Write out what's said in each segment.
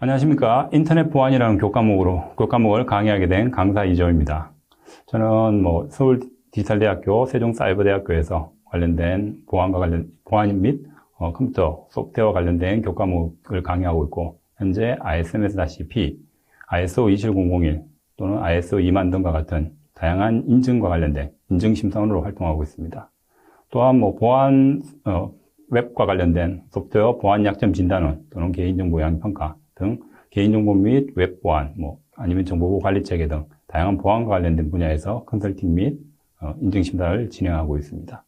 안녕하십니까. 인터넷 보안이라는 교과목으로, 교과목을 강의하게 된 강사 이재호입니다. 저는 뭐 서울 디지털대학교 세종사이버대학교에서 관련된 보안과 관련, 보안 및 어, 컴퓨터 소프트웨어와 관련된 교과목을 강의하고 있고, 현재 ISMS-P, ISO 27001 또는 ISO 2만 등과 같은 다양한 인증과 관련된 인증심사원으로 활동하고 있습니다. 또한 뭐 보안, 어, 웹과 관련된 소프트웨어 보안 약점 진단원 또는 개인정보 양의 평가 등 개인정보 및 웹 보안, 뭐 아니면 정보보호 관리 체계 등 다양한 보안과 관련된 분야에서 컨설팅 및 어, 인증 심사를 진행하고 있습니다.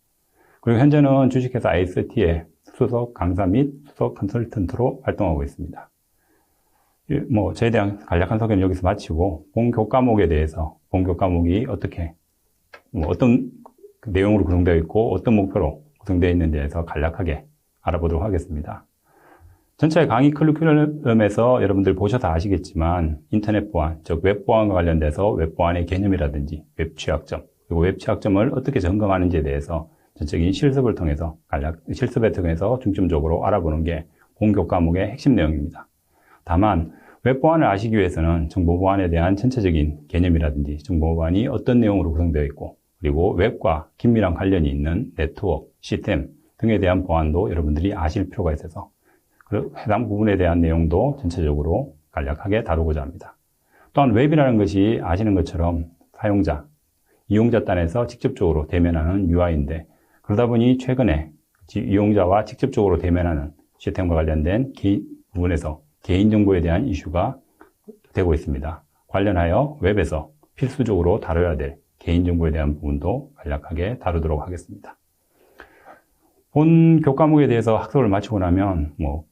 그리고 현재는 주식회사 IST의 수석 강사 및 수석 컨설턴트로 활동하고 있습니다. 뭐 저에 대한 간략한 소개는 여기서 마치고 본 교 과목에 대해서 본 교 과목이 어떻게 뭐 어떤 내용으로 구성되어 있고 어떤 목표로 구성되어 있는지에 대해서 간략하게 알아보도록 하겠습니다. 전체 강의 커리큘럼에서 여러분들 보셔서 아시겠지만 인터넷 보안, 즉 웹 보안과 관련돼서 웹 보안의 개념이라든지 웹 취약점, 그리고 웹 취약점을 어떻게 점검하는지에 대해서 전적인 실습을 통해서 간략 실습에 통해서 중점적으로 알아보는 게 본교 과목의 핵심 내용입니다. 다만 웹 보안을 아시기 위해서는 정보 보안에 대한 전체적인 개념이라든지 정보 보안이 어떤 내용으로 구성되어 있고 그리고 웹과 긴밀한 관련이 있는 네트워크, 시스템 등에 대한 보안도 여러분들이 아실 필요가 있어서 해당 부분에 대한 내용도 전체적으로 간략하게 다루고자 합니다. 또한 웹이라는 것이 아시는 것처럼 사용자, 이용자 단에서 직접적으로 대면하는 UI인데 그러다 보니 최근에 이용자와 직접적으로 대면하는 시스템과 관련된 부분에서 개인정보에 대한 이슈가 되고 있습니다. 관련하여 웹에서 필수적으로 다뤄야 될 개인정보에 대한 부분도 간략하게 다루도록 하겠습니다. 본 교과목에 대해서 학습을 마치고 나면 뭐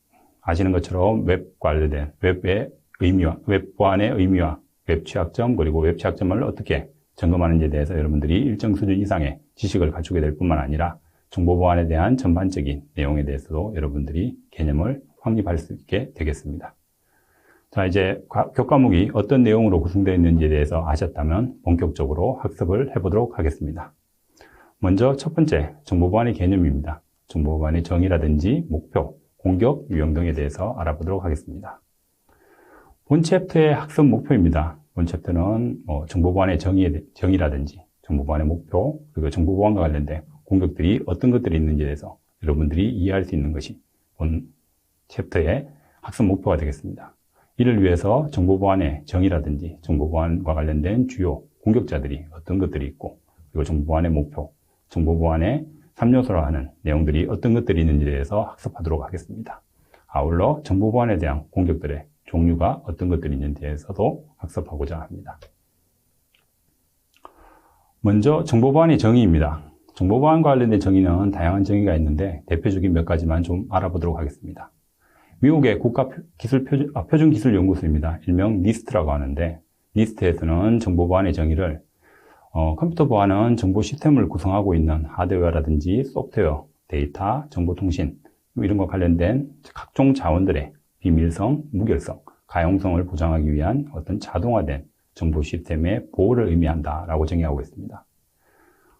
아시는 것처럼 웹 관련된 웹의 의미와 웹 보안의 의미와 웹 취약점 그리고 웹 취약점을 어떻게 점검하는지에 대해서 여러분들이 일정 수준 이상의 지식을 갖추게 될 뿐만 아니라 정보 보안에 대한 전반적인 내용에 대해서도 여러분들이 개념을 확립할 수 있게 되겠습니다. 자, 이제 교과목이 어떤 내용으로 구성되어 있는지에 대해서 아셨다면 본격적으로 학습을 해보도록 하겠습니다. 먼저 첫 번째, 정보보안의 개념입니다. 정보보안의 정의라든지 목표, 공격, 유형 등에 대해서 알아보도록 하겠습니다. 본 챕터의 학습 목표입니다. 본 챕터는 뭐 정보보안의 정의, 정의라든지 정보보안의 목표, 그리고 정보보안과 관련된 공격들이 어떤 것들이 있는지에 대해서 여러분들이 이해할 수 있는 것이 본 챕터의 학습 목표가 되겠습니다. 이를 위해서 정보보안의 정의라든지 정보보안과 관련된 주요 공격자들이 어떤 것들이 있고 그리고 정보보안의 목표, 정보보안의 3요소로 하는 내용들이 어떤 것들이 있는지에 대해서 학습하도록 하겠습니다. 아울러 정보 보안에 대한 공격들의 종류가 어떤 것들이 있는지에 대해서도 학습하고자 합니다. 먼저 정보 보안의 정의입니다. 정보 보안과 관련된 정의는 다양한 정의가 있는데 대표적인 몇 가지만 좀 알아보도록 하겠습니다. 미국의 국가기술 아, 표준, 기술 연구소입니다. 일명 니스트라고 하는데 니스트에서는 정보 보안의 정의를 어, 컴퓨터 보안은 정보 시스템을 구성하고 있는 하드웨어라든지 소프트웨어, 데이터, 정보통신 뭐 이런 것 관련된 각종 자원들의 비밀성, 무결성, 가용성을 보장하기 위한 어떤 자동화된 정보 시스템의 보호를 의미한다라고 정의하고 있습니다.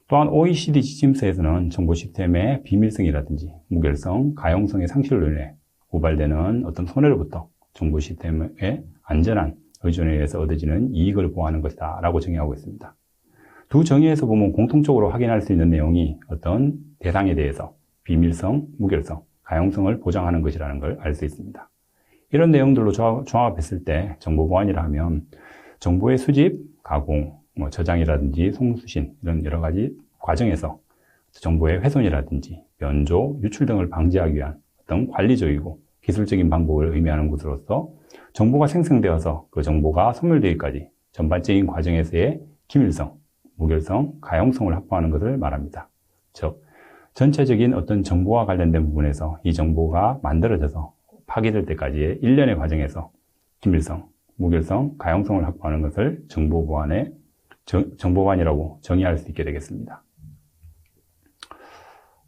또한 OECD 지침서에서는 정보 시스템의 비밀성이라든지 무결성, 가용성의 상실로 인해 고발되는 어떤 손해로부터 정보 시스템의 안전한 의존에 의해서 얻어지는 이익을 보호하는 것이다 라고 정의하고 있습니다. 두 정의에서 보면 공통적으로 확인할 수 있는 내용이 어떤 대상에 대해서 비밀성, 무결성, 가용성을 보장하는 것이라는 걸 알 수 있습니다. 이런 내용들로 종합했을 때 정보보안이라 하면 정보의 수집, 가공, 뭐 저장이라든지 송수신 이런 여러 가지 과정에서 정보의 훼손이라든지 변조, 유출 등을 방지하기 위한 어떤 관리적이고 기술적인 방법을 의미하는 것으로서 정보가 생성되어서 그 정보가 소멸되기까지 전반적인 과정에서의 기밀성, 무결성, 가용성을 확보하는 것을 말합니다. 즉, 전체적인 어떤 정보와 관련된 부분에서 이 정보가 만들어져서 파괴될 때까지의 일련의 과정에서 기밀성, 무결성, 가용성을 확보하는 것을 정보보안의 정보관이라고 정의할 수 있게 되겠습니다.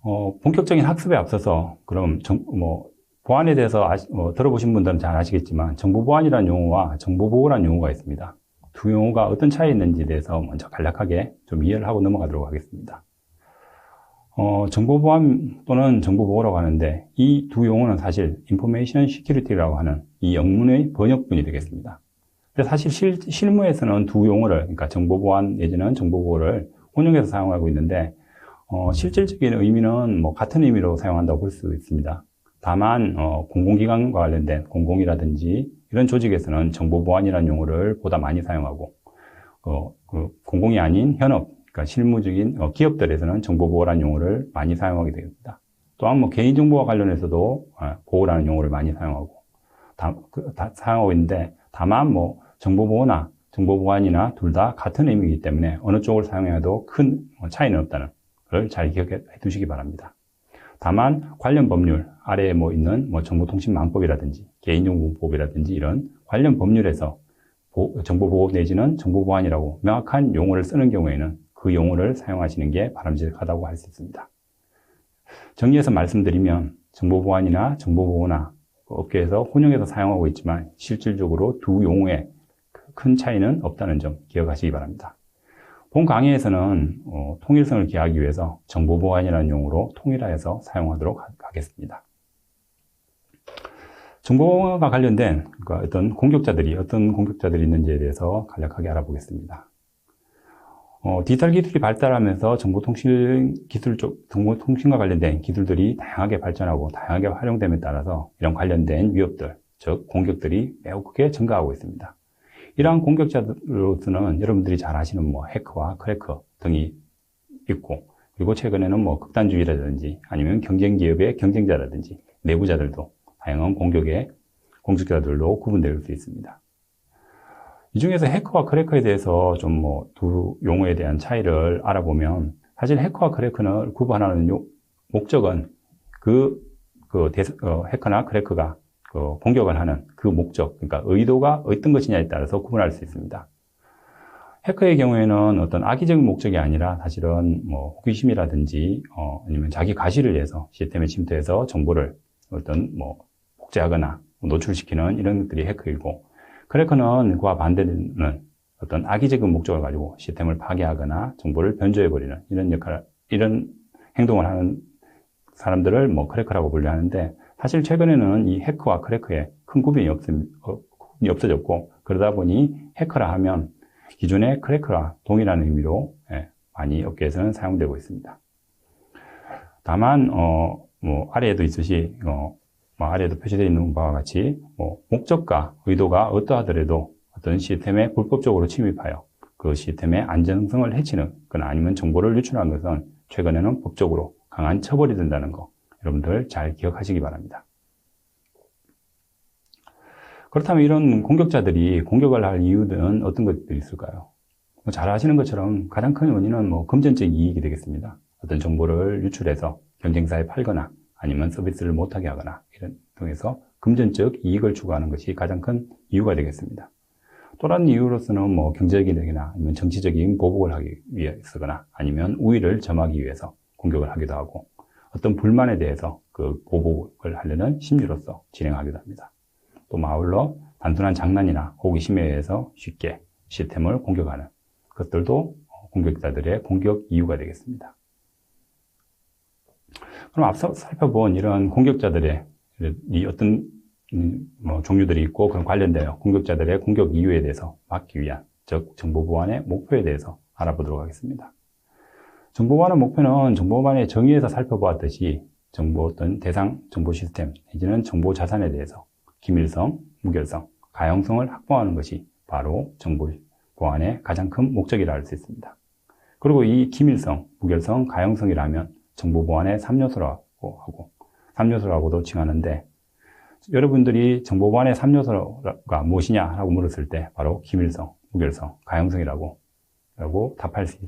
어, 본격적인 학습에 앞서서 그럼 정, 뭐 보안에 대해서 아시, 어, 들어보신 분들은 잘 아시겠지만 정보보안이라는 용어와 정보보호라는 용어가 있습니다. 두 용어가 어떤 차이 있는지에 대해서 먼저 간략하게 좀 이해를 하고 넘어가도록 하겠습니다. 어, 정보보안 또는 정보보호라고 하는데 이 두 용어는 사실 인포메이션 시큐리티라고 하는 이 영문의 번역본이 되겠습니다. 근데 사실 실, 실무에서는 두 용어를 그러니까 정보보안 내지는 정보보호를 혼용해서 사용하고 있는데 어, 실질적인 의미는 뭐 같은 의미로 사용한다고 볼 수 있습니다. 다만 어, 공공기관과 관련된 공공이라든지 이런 조직에서는 정보보안이라는 용어를 보다 많이 사용하고 어, 그 공공이 아닌 현업, 그러니까 실무적인 어, 기업들에서는 정보보호라는 용어를 많이 사용하게 됩니다. 또한 뭐 개인정보와 관련해서도 어, 보호라는 용어를 많이 사용하고 다, 그, 다 사용하고 있는데 다만 뭐 정보보호나 정보보안이나 둘 다 같은 의미이기 때문에 어느 쪽을 사용해도 큰 차이는 없다는 걸 잘 기억해 두시기 바랍니다. 다만 관련 법률 아래에 뭐 있는 뭐 정보통신망법이라든지 개인정보법이라든지 이런 관련 법률에서 보- 정보보호 내지는 정보보안이라고 명확한 용어를 쓰는 경우에는 그 용어를 사용하시는 게 바람직하다고 할 수 있습니다. 정리해서 말씀드리면 정보보안이나 정보보호나 그 업계에서 혼용해서 사용하고 있지만 실질적으로 두 용어의 큰 차이는 없다는 점 기억하시기 바랍니다. 본 강의에서는 어, 통일성을 기하기 위해서 정보보안이라는 용어로 통일화해서 사용하도록 하- 하겠습니다. 정보가 관련된 그러니까 어떤 공격자들이 어떤 공격자들이 있는지에 대해서 간략하게 알아보겠습니다. 어, 디지털 기술이 발달하면서 정보통신 기술 쪽, 정보통신과 관련된 기술들이 다양하게 발전하고 다양하게 활용됨에 따라서 이런 관련된 위협들, 즉 공격들이 매우 크게 증가하고 있습니다. 이러한 공격자로서는 여러분들이 잘 아시는 뭐 해커와 크래커 등이 있고 그리고 최근에는 뭐 극단주의라든지 아니면 경쟁 기업의 경쟁자라든지 내부자들도 다양한 공격의 공격자들로 구분될 수 있습니다. 이 중에서 해커와 크래커에 대해서 좀 뭐 두 용어에 대한 차이를 알아보면 사실 해커와 크래커를 구분하는 요- 목적은 그, 그 대- 어, 해커나 크래커가 그 공격을 하는 그 목적, 그러니까 의도가 어떤 것이냐에 따라서 구분할 수 있습니다. 해커의 경우에는 어떤 악의적인 목적이 아니라 사실은 뭐 호기심이라든지 어, 아니면 자기 가시를 위해서 시스템에 침투해서 정보를 어떤 뭐 복제하거나 노출시키는 이런 것들이 해커이고 크래커는 그와 반대는 어떤 악의적인 목적을 가지고 시스템을 파괴하거나 정보를 변조해버리는 이런 역할, 이런 행동을 하는 사람들을 뭐 크래커라고 분류하는데 사실 최근에는 이 해커와 크래커에 큰 구분이 없, 없어졌고 그러다 보니 해커라 하면 기존의 크래커와 동일한 의미로 예, 많이 업계에서는 사용되고 있습니다. 다만 어, 뭐 아래에도 있듯이 어, 뭐 아래에도 표시되어 있는 바와 같이 뭐 목적과 의도가 어떠하더라도 어떤 시스템에 불법적으로 침입하여 그 시스템의 안전성을 해치는 건 아니면 정보를 유출한 것은 최근에는 법적으로 강한 처벌이 된다는 거 여러분들 잘 기억하시기 바랍니다. 그렇다면 이런 공격자들이 공격을 할 이유는 어떤 것들이 있을까요? 뭐잘 아시는 것처럼 가장 큰 원인은 뭐 금전적 이익이 되겠습니다. 어떤 정보를 유출해서 경쟁사에 팔거나 아니면 서비스를 못하게 하거나 이런 통해서 금전적 이익을 추구하는 것이 가장 큰 이유가 되겠습니다. 또 다른 이유로서는 뭐 경제적이나 아니면 정치적인 보복을 하기 위해서거나 아니면 우위를 점하기 위해서 공격을 하기도 하고 어떤 불만에 대해서 그 보복을 하려는 심리로서 진행하기도 합니다. 또 아울러 단순한 장난이나 호기심에 의해서 쉽게 시스템을 공격하는 것들도 공격자들의 공격 이유가 되겠습니다. 그럼 앞서 살펴본 이런 공격자들의 이 어떤 음, 뭐 종류들이 있고 그런 관련되어 공격자들의 공격 이유에 대해서 막기 위한 즉 정보 보안의 목표에 대해서 알아보도록 하겠습니다. 정보 보안의 목표는 정보 보안의 정의에서 살펴보았듯이 정보 어떤 대상 정보 시스템 내지는 정보 자산에 대해서 기밀성, 무결성, 가용성을 확보하는 것이 바로 정보 보안의 가장 큰 목적이라 할 수 있습니다. 그리고 이 기밀성, 무결성, 가용성이라면 정보 보안의 3요소라고 하고 3요소라고도 칭하는데 여러분들이 정보 보안의 3요소가 무엇이냐라고 물었을 때 바로 기밀성, 무결성, 가용성이라고 라고 답할 수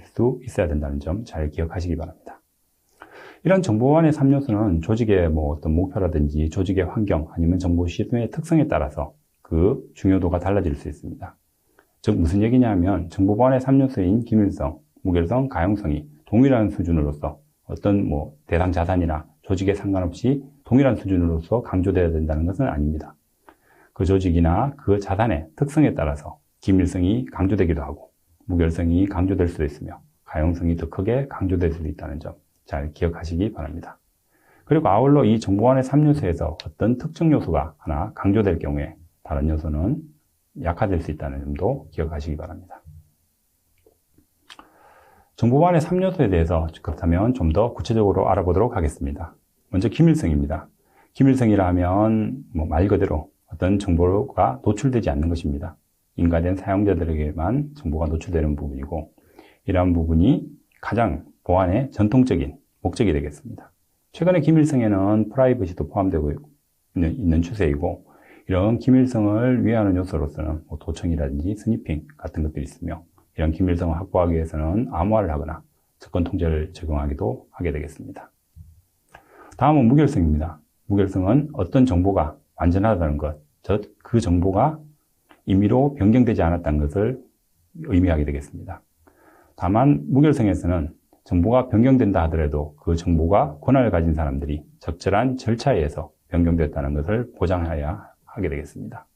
있어야 된다는 점 잘 기억하시기 바랍니다. 이런 정보 보안의 3요소는 조직의 뭐 어떤 목표라든지 조직의 환경 아니면 정보 시스템의 특성에 따라서 그 중요도가 달라질 수 있습니다. 즉 무슨 얘기냐면 정보 보안의 3요소인 기밀성, 무결성, 가용성이 동일한 수준으로서 어떤 뭐 대상 자산이나 조직에 상관없이 동일한 수준으로서 강조되어야 된다는 것은 아닙니다. 그 조직이나 그 자산의 특성에 따라서 기밀성이 강조되기도 하고 무결성이 강조될 수도 있으며 가용성이 더 크게 강조될 수도 있다는 점 잘 기억하시기 바랍니다. 그리고 아울러 이 정보원의 3요소에서 어떤 특정 요소가 하나 강조될 경우에 다른 요소는 약화될 수 있다는 점도 기억하시기 바랍니다. 정보관의 3요소에 대해서 그렇다면 좀 더 구체적으로 알아보도록 하겠습니다. 먼저 기밀성입니다. 기밀성이라 하면 뭐 말 그대로 어떤 정보가 노출되지 않는 것입니다. 인가된 사용자들에게만 정보가 노출되는 부분이고 이러한 부분이 가장 보안의 전통적인 목적이 되겠습니다. 최근에 기밀성에는 프라이버시도 포함되고 있는, 있는 추세이고 이런 기밀성을 위하는 요소로서는 뭐 도청이라든지 스니핑 같은 것들이 있으며 이런 기밀성을 확보하기 위해서는 암호화를 하거나 접근 통제를 적용하기도 하게 되겠습니다. 다음은 무결성입니다. 무결성은 어떤 정보가 완전하다는 것, 즉 그 정보가 임의로 변경되지 않았다는 것을 의미하게 되겠습니다. 다만 무결성에서는 정보가 변경된다 하더라도 그 정보가 권한을 가진 사람들이 적절한 절차에 의해서 변경됐다는 것을 보장해야 하게 되겠습니다.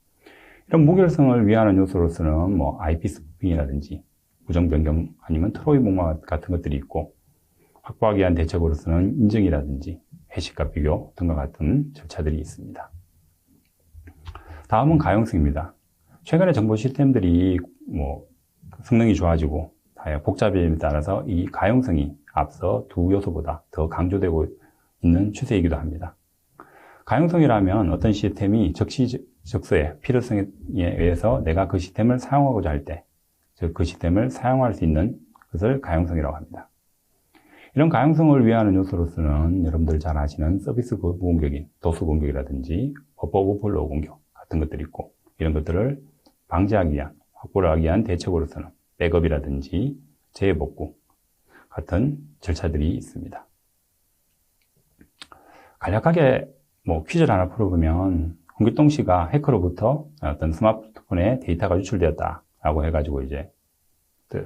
이런 무결성을 위하는 요소로서는 뭐 IP 스푸핑이라든지 부정 변경 아니면 트로이 목마 같은 것들이 있고 확보하기 위한 대책으로서는 인증이라든지 해시과 비교 등과 같은 절차들이 있습니다. 다음은 가용성입니다. 최근에 정보 시스템들이 뭐 성능이 좋아지고 복잡함에 따라서 이 가용성이 앞서 두 요소보다 더 강조되고 있는 추세이기도 합니다. 가용성이라면 어떤 시스템이 적시적소의 필요성에 의해서 내가 그 시스템을 사용하고자 할 때, 즉 그 시스템을 사용할 수 있는 것을 가용성이라고 합니다. 이런 가용성을 위하는 요소로서는 여러분들 잘 아시는 서비스 공격인 도수 공격이라든지 버퍼 오버플로우 공격 같은 것들이 있고 이런 것들을 방지하기 위한 확보를 하기 위한 대책으로서는 백업이라든지 재복구 같은 절차들이 있습니다. 간략하게 뭐 퀴즈를 하나 풀어보면 홍길동 씨가 해커로부터 어떤 스마트폰에 데이터가 유출되었다라고 해가지고 이제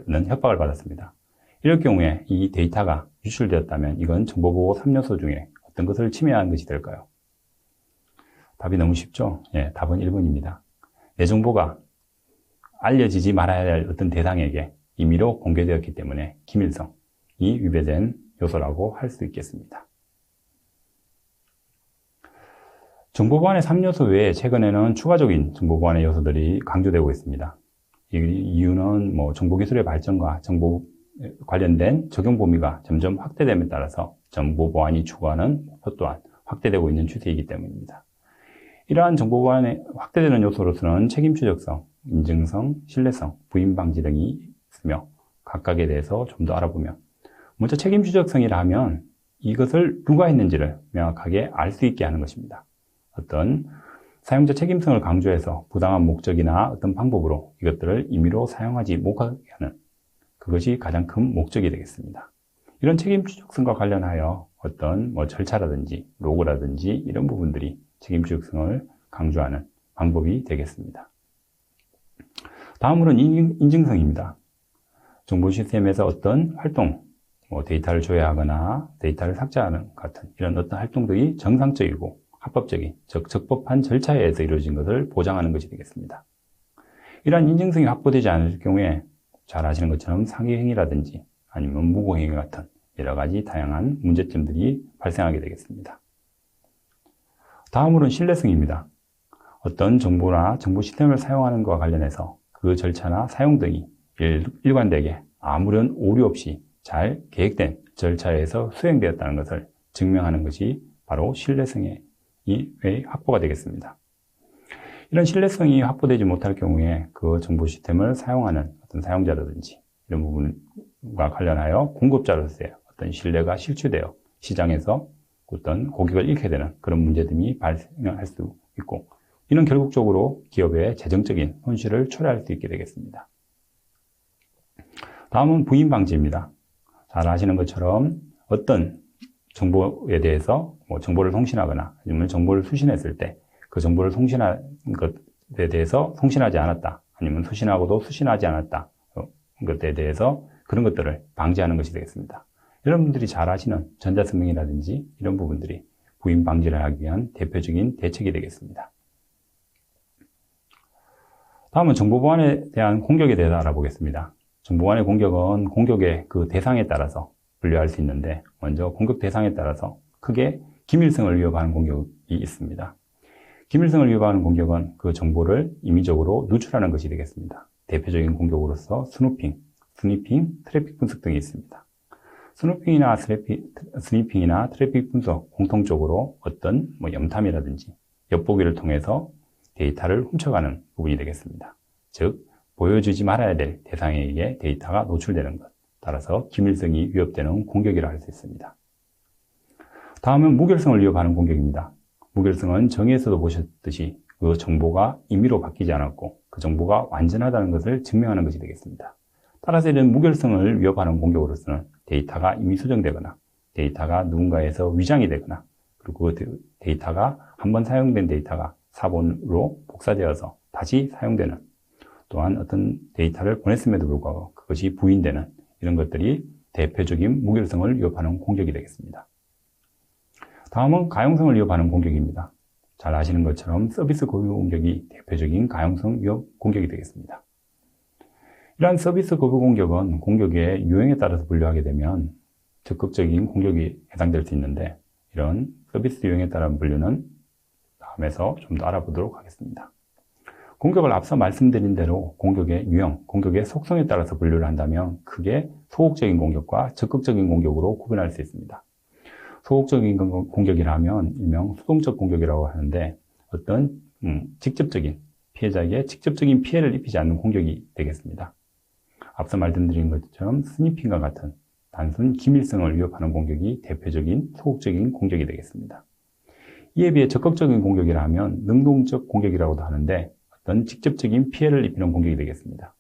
는 협박을 받았습니다. 이럴 경우에 이 데이터가 유출되었다면 이건 정보보호 3요소 중에 어떤 것을 침해한 것이 될까요? 답이 너무 쉽죠? 예, 답은 1번입니다. 내 정보가 알려지지 말아야 할 어떤 대상에게 임의로 공개되었기 때문에 기밀성이 위배된 요소라고 할 수 있겠습니다. 정보보안의 3요소 외에 최근에는 추가적인 정보보안의 요소들이 강조되고 있습니다. 이 이유는 뭐 정보기술의 발전과 정보 관련된 적용 범위가 점점 확대됨에 따라서 정보보안이 추구하는 목표 또한 확대되고 있는 추세이기 때문입니다. 이러한 정보보안에 확대되는 요소로서는 책임 추적성, 인증성, 신뢰성, 부인 방지 등이 있으며 각각에 대해서 좀 더 알아보면 먼저 책임 추적성이라 하면 이것을 누가 했는지를 명확하게 알 수 있게 하는 것입니다. 어떤 사용자 책임성을 강조해서 부당한 목적이나 어떤 방법으로 이것들을 임의로 사용하지 못하게 하는 그것이 가장 큰 목적이 되겠습니다. 이런 책임 추적성과 관련하여 어떤 뭐 절차라든지 로고라든지 이런 부분들이 책임 추적성을 강조하는 방법이 되겠습니다. 다음으로는 인증성입니다. 정보 시스템에서 어떤 활동, 뭐 데이터를 조회하거나 데이터를 삭제하는 같은 이런 어떤 활동들이 정상적이고 합법적인, 즉 적법한 절차에 의해서 이루어진 것을 보장하는 것이 되겠습니다. 이러한 인증성이 확보되지 않을 경우에 잘 아시는 것처럼 상해행위라든지 아니면 무고행위 같은 여러 가지 다양한 문제점들이 발생하게 되겠습니다. 다음으로는 신뢰성입니다. 어떤 정보나 정보 시스템을 사용하는 것과 관련해서 그 절차나 사용 등이 일관되게 아무런 오류 없이 잘 계획된 절차에서 수행되었다는 것을 증명하는 것이 바로 신뢰성의 확보가 되겠습니다. 이런 신뢰성이 확보되지 못할 경우에 그 정보 시스템을 사용하는 어떤 사용자라든지 이런 부분과 관련하여 공급자로서의 어떤 신뢰가 실추되어 시장에서 어떤 고객을 잃게 되는 그런 문제들이 발생할 수 있고 이는 결국적으로 기업의 재정적인 손실을 초래할 수 있게 되겠습니다. 다음은 부인 방지입니다. 잘 아시는 것처럼 어떤 정보에 대해서 뭐 정보를 송신하거나 아니면 정보를 수신했을 때 그 정보를 송신한 것에 대해서 송신하지 않았다 아니면 수신하고도 수신하지 않았다 것에 대해서 그런 것들을 방지하는 것이 되겠습니다. 여러분들이 잘 아시는 전자서명이라든지 이런 부분들이 부인 방지를 하기 위한 대표적인 대책이 되겠습니다. 다음은 정보보안에 대한 공격에 대해서 알아보겠습니다. 정보보안의 공격은 공격의 그 대상에 따라서 분류할 수 있는데 먼저 공격 대상에 따라서 크게 기밀성을 위협하는 공격이 있습니다. 기밀성을 위협하는 공격은 그 정보를 임의적으로 누출하는 것이 되겠습니다. 대표적인 공격으로서 스누핑, 스니핑, 트래픽 분석 등이 있습니다. 스누핑이나 스래피, 스니핑이나 트래픽 분석 공통적으로 어떤 뭐 염탐이라든지 엿보기를 통해서 데이터를 훔쳐가는 부분이 되겠습니다. 즉 보여주지 말아야 될 대상에게 데이터가 노출되는 것. 따라서 기밀성이 위협되는 공격이라 할 수 있습니다. 다음은 무결성을 위협하는 공격입니다. 무결성은 정의에서도 보셨듯이 그 정보가 임의로 바뀌지 않았고 그 정보가 완전하다는 것을 증명하는 것이 되겠습니다. 따라서 이런 무결성을 위협하는 공격으로서는 데이터가 이미 수정되거나 데이터가 누군가에서 위장이 되거나 그리고 그 데이터가 한번 사용된 데이터가 사본으로 복사되어서 다시 사용되는 또한 어떤 데이터를 보냈음에도 불구하고 그것이 부인되는 이런 것들이 대표적인 무결성을 위협하는 공격이 되겠습니다. 다음은 가용성을 위협하는 공격입니다. 잘 아시는 것처럼 서비스 고유 공격이 대표적인 가용성 위협 공격이 되겠습니다. 이러한 서비스 거부 공격은 공격의 유형에 따라서 분류하게 되면 적극적인 공격이 해당될 수 있는데 이런 서비스 유형에 따른 분류는 다음에서 좀 더 알아보도록 하겠습니다. 공격을 앞서 말씀드린 대로 공격의 유형, 공격의 속성에 따라서 분류를 한다면 크게 소극적인 공격과 적극적인 공격으로 구분할 수 있습니다. 소극적인 공격이라면 일명 수동적 공격이라고 하는데 어떤 음, 직접적인 피해자에게 직접적인 피해를 입히지 않는 공격이 되겠습니다. 앞서 말씀드린 것처럼 스니핑과 같은 단순 기밀성을 위협하는 공격이 대표적인 소극적인 공격이 되겠습니다. 이에 비해 적극적인 공격이라면 능동적 공격이라고도 하는데 어떤 직접적인 피해를 입히는 공격이 되겠습니다.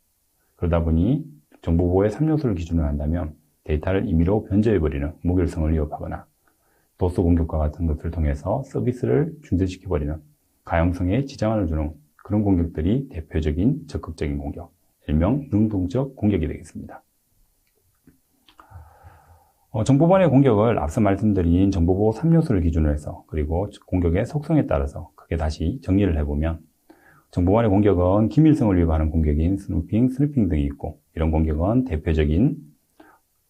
그러다 보니 정보보호의 3요소를 기준으로 한다면 데이터를 임의로 변조해버리는 무결성을 위협하거나 도수 공격과 같은 것을 통해서 서비스를 중단시켜버리는 가용성에 지장을 주는 그런 공격들이 대표적인 적극적인 공격, 일명 능동적 공격이 되겠습니다. 어, 정보보안의 공격을 앞서 말씀드린 정보보호 3요소를 기준으로 해서 그리고 공격의 속성에 따라서 크게 다시 정리를 해보면 정보보안의 공격은 기밀성을 위협하는 공격인 스누핑, 스누핑 등이 있고 이런 공격은 대표적인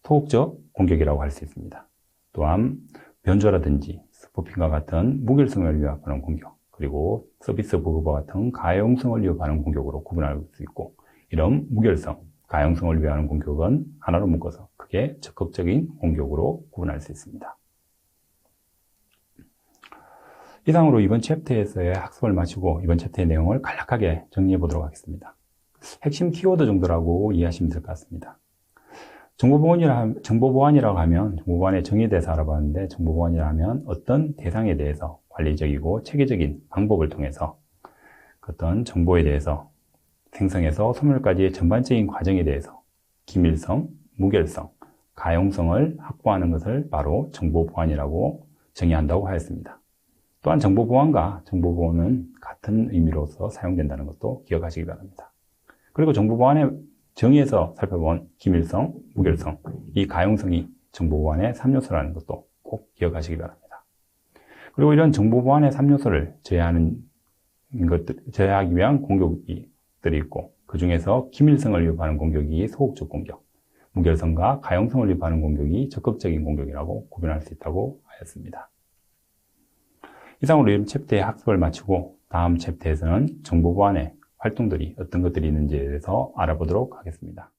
소극적 공격이라고 할 수 있습니다. 또한 변조라든지 스포핑과 같은 무결성을 위협하는 공격 그리고 서비스 보급과 같은 가용성을 위협하는 공격으로 구분할 수 있고 이런 무결성, 가용성을 위하는 공격은 하나로 묶어서 크게 적극적인 공격으로 구분할 수 있습니다. 이상으로 이번 챕터에서의 학습을 마치고 이번 챕터의 내용을 간략하게 정리해 보도록 하겠습니다. 핵심 키워드 정도라고 이해하시면 될 것 같습니다. 정보보안이라, 정보보안이라고 하면 정보보안의 정의에 대해서 알아봤는데 정보보안이라 하면 어떤 대상에 대해서 관리적이고 체계적인 방법을 통해서 어떤 정보에 대해서 생성에서 소멸까지의 전반적인 과정에 대해서 기밀성, 무결성, 가용성을 확보하는 것을 바로 정보보안이라고 정의한다고 하였습니다. 또한 정보보안과 정보보호는 같은 의미로서 사용된다는 것도 기억하시기 바랍니다. 그리고 정보보안의 정의에서 살펴본 기밀성, 무결성, 이 가용성이 정보보안의 3요소라는 것도 꼭 기억하시기 바랍니다. 그리고 이런 정보보안의 3요소를 제외하는 것들, 제외하기 위한 공격 들이 있고, 그 중에서 기밀성을 위협하는 공격이 소극적 공격, 무결성과 가용성을 위협하는 공격이 적극적인 공격이라고 구분할 수 있다고 하였습니다. 이상으로 이번 챕터의 학습을 마치고 다음 챕터에서는 정보 보안의 활동들이 어떤 것들이 있는지에 대해서 알아보도록 하겠습니다.